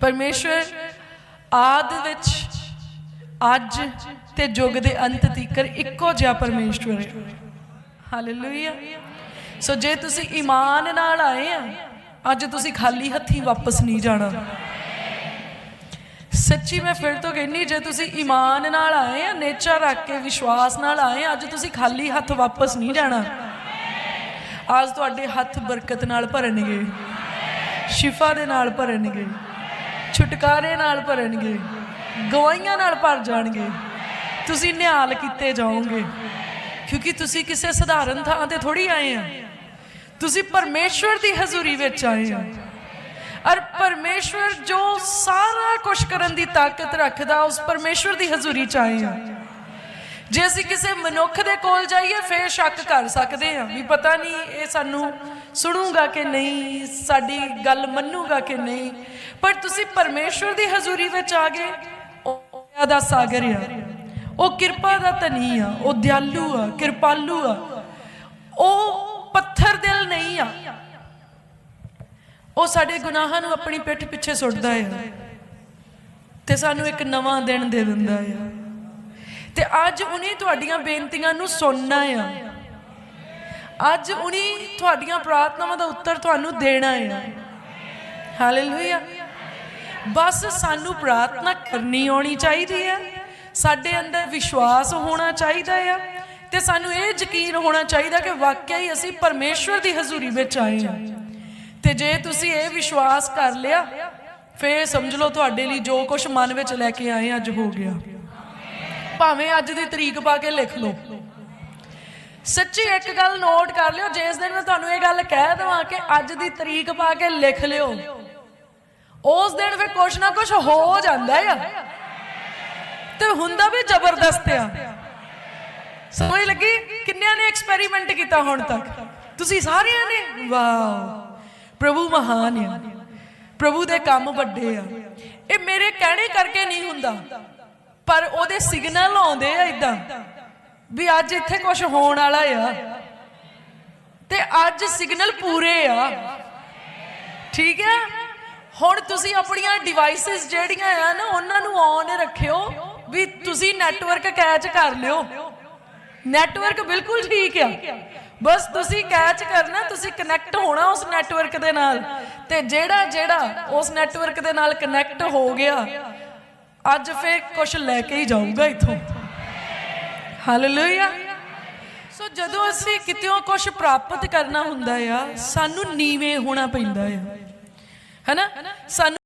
ਪਰਮੇਸ਼ਵਰ, ਆਦ ਵਿੱਚ ਅੱਜ ਤੇ ਯੁੱਗ ਦੇ ਅੰਤ ਤੀਕਰ ਇੱਕੋ ਜਿਹਾ ਪਰਮੇਸ਼ਵਰ ਹੈ। ਹਾਲੇਲੂਇਆ ਸੋ ਜੇ ਤੁਸੀਂ ਈਮਾਨ ਨਾਲ ਆਏ ਆ, ਅੱਜ ਤੁਸੀਂ ਖਾਲੀ ਹੱਥੀ ਵਾਪਸ ਨਹੀਂ ਜਾਣਾ। ਸੱਚੀ ਮੈਂ ਫਿਰ ਤੋਂ ਕਹਿੰਨੀ ਜੇ ਤੁਸੀਂ ਈਮਾਨ ਨਾਲ ਆਏ ਆ ਨੇਚਰ ਰੱਖ ਕੇ, ਵਿਸ਼ਵਾਸ ਨਾਲ ਆਏ ਅੱਜ ਤੁਸੀਂ ਖਾਲੀ ਹੱਥ ਵਾਪਸ ਨਹੀਂ ਜਾਣਾ। ਅੱਜ ਤੁਹਾਡੇ ਹੱਥ ਬਰਕਤ ਨਾਲ ਭਰਨਗੇ। ਸ਼ਿਫਾ ਦੇ ਨਾਲ ਭਰਨਗੇ। ਛੁਟਕਾਰੇ ਨਾਲ ਭਰਨਗੇ ਗਵਾਈਆਂ ਨਾਲ ਭਰ ਜਾਣਗੇ। ਤੁਸੀਂ ਨਿਹਾਲ ਕੀਤੇ ਜਾਓਗੇ। ਕਿਉਂਕਿ ਤੁਸੀਂ ਕਿਸੇ ਸਧਾਰਨ ਥਾਂ ਤੇ ਥੋੜੀ ਆਏ ਆ। ਤੁਸੀਂ ਪਰਮੇਸ਼ਵਰ ਦੀ ਹਜ਼ੂਰੀ ਵਿੱਚ ਆਏ ਆ। ਔਰ ਪਰਮੇਸ਼ਵਰ ਜੋ ਸਾਰਾ ਕੁਝ ਕਰਨ ਦੀ ਤਾਕਤ ਰੱਖਦਾ, ਉਸ ਪਰਮੇਸ਼ਵਰ ਦੀ ਹਜ਼ੂਰੀ ਚ ਆਏ ਆ। ਜੇ ਅਸੀਂ ਕਿਸੇ ਮਨੁੱਖ ਦੇ ਕੋਲ ਜਾਈਏ, ਫੇਰ ਸ਼ੱਕ ਕਰ ਸਕਦੇ ਹਾਂ ਵੀ ਪਤਾ ਨਹੀਂ ਇਹ ਸਾਨੂੰ ਸੁਣੂਗਾ ਕਿ ਨਹੀਂ, ਸਾਡੀ ਗੱਲ ਮੰਨੂਗਾ ਕਿ ਨਹੀਂ। ਪਰ ਤੁਸੀਂ ਪਰਮੇਸ਼ਵਰ ਦੀ ਹਜ਼ੂਰੀ ਵਿੱਚ ਆ ਗਏ, ਉਹ ਦਾ ਸਾਗਰ ਆ, ਉਹ ਕਿਰਪਾ ਦਾ ਧਨੀ ਆ, ਉਹ ਦਿਆਲੂ ਆ, ਕਿਰਪਾਲੂ ਆ। ਉਹ ਪੱਥਰ ਦਿਲ ਨਹੀਂ ਆ। ਉਹ ਸਾਡੇ ਗੁਨਾਹਾਂ ਨੂੰ ਆਪਣੀ ਪਿੱਠ ਪਿੱਛੇ ਸੁੱਟਦਾ ਹੈ ਤੇ ਸਾਨੂੰ ਇੱਕ ਨਵਾਂ ਦਿਨ ਦੇ ਦਿੰਦਾ ਹੈ ਤੇ ਅੱਜ ਉਹਨੇ ਤੁਹਾਡੀਆਂ ਬੇਨਤੀਆਂ ਨੂੰ ਸੁਣਨਾ ਆ। ਅੱਜ ਉਹਨੇ ਤੁਹਾਡੀਆਂ ਪ੍ਰਾਰਥਨਾਵਾਂ ਦਾ ਉੱਤਰ ਤੁਹਾਨੂੰ ਦੇਣਾ ਹੈ ਹਾਲੇਲੂਇਆ ਬਸ ਸਾਨੂੰ ਪ੍ਰਾਰਥਨਾ ਕਰਨੀ ਆਉਣੀ ਚਾਹੀਦੀ ਹੈ ਸਾਡੇ ਅੰਦਰ ਵਿਸ਼ਵਾਸ ਹੋਣਾ ਚਾਹੀਦਾ ਆ ਤੇ ਸਾਨੂੰ ਇਹ ਯਕੀਨ ਹੋਣਾ ਚਾਹੀਦਾ ਕਿ ਵਾਕਿਆ ਹੀ ਅਸੀਂ ਪਰਮੇਸ਼ਵਰ ਦੀ ਹਜ਼ੂਰੀ ਵਿੱਚ ਆਏ ਹਾਂ ਤੇ ਜੇ ਤੁਸੀਂ ਇਹ ਵਿਸ਼ਵਾਸ ਕਰ ਲਿਆ, ਫੇਰ ਸਮਝ ਲਓ ਤੁਹਾਡੇ ਲਈ ਜੋ ਕੁਝ ਮਨ ਵਿੱਚ ਲੈ ਕੇ ਆਏ ਅੱਜ ਹੋ ਗਿਆ। ਭਾਵੇਂ ਅੱਜ ਦੀ ਤਰੀਕ ਪਾ ਕੇ ਲਿਖ ਲਓ। ਸੱਚੀ ਇੱਕ ਗੱਲ ਨੋਟ ਕਰ ਲਿਓ, ਜਿਸ ਦਿਨ ਮੈਂ ਤੁਹਾਨੂੰ ਇਹ ਗੱਲ ਕਹਿ ਦਵਾਂ ਕਿ ਅੱਜ ਦੀ ਤਰੀਕ ਪਾ ਕੇ ਲਿਖ ਲਿਓ, ਉਸ ਦਿਨ ਫਿਰ ਕੁਛ ਨਾ ਕੁਛ ਹੋ ਜਾਂਦਾ ਆ। ਤੇ ਹੁੰਦਾ ਵੀ ਜ਼ਬਰਦਸਤ ਆ। ਸਮਝ ਲੱਗੀ? ਕਿੰਨਿਆਂ ਨੇ ਐਕਸਪੈਰੀਮੈਂਟ ਕੀਤਾ ਹੁਣ ਤੱਕ? ਤੁਸੀਂ ਸਾਰਿਆਂ ਨੇ? ਵਾਓ। ਪ੍ਰਭੂ ਮਹਾਨ ਆ। ਪ੍ਰਭੂ ਦੇ ਕੰਮ ਵੱਡੇ ਆ। ਇਹ ਮੇਰੇ ਕਹਿਣੇ ਕਰਕੇ ਨਹੀਂ ਹੁੰਦਾ। ਪਰ ਉਹਦੇ ਸਿਗਨਲ ਆਉਂਦੇ ਆ ਇਦਾਂ ਵੀ ਅੱਜ ਇੱਥੇ ਕੁਝ ਹੋਣ ਵਾਲਾ ਆ। ਤੇ ਅੱਜ ਸਿਗਨਲ ਪੂਰੇ ਆ। ਠੀਕ ਹੈ ਹੁਣ ਤੁਸੀਂ ਆਪਣੀਆਂ ਡਿਵਾਈਸਸ ਜਿਹੜੀਆਂ ਆ ਨਾ, ਉਹਨਾਂ ਨੂੰ ਔਨ ਰੱਖਿਓ ਵੀ ਤੁਸੀਂ ਨੈਟਵਰਕ ਕੈਚ ਕਰ ਲਿਓ। ਨੈਟਵਰਕ ਬਿਲਕੁਲ ਠੀਕ ਆ। ਬਸ ਤੁਸੀਂ ਕੈਚ ਕਰਨਾ, ਤੁਸੀਂ ਕਨੈਕਟ ਹੋਣਾ ਉਸ ਨੈਟਵਰਕ ਦੇ ਨਾਲ। ਤੇ ਜਿਹੜਾ ਜਿਹੜਾ ਉਸ ਨੈਟਵਰਕ ਦੇ ਨਾਲ ਕਨੈਕਟ ਹੋ ਗਿਆ ਅੱਜ ਫੇਰ ਕੁਝ ਲੈ ਕੇ ਹੀ ਜਾਊਗਾ ਇਥੋਂ। ਹਾਲੇਲੂਇਆ ਸੋ ਜਦੋਂ ਅਸੀਂ ਕਿਤੇੋਂ ਕੁਝ ਪ੍ਰਾਪਤ ਕਰਨਾ ਹੁੰਦਾ ਆ, ਸਾਨੂੰ ਨੀਵੇਂ ਹੋਣਾ ਪੈਂਦਾ ਆ। ਹੈਨਾ? ਸਾਨੂੰ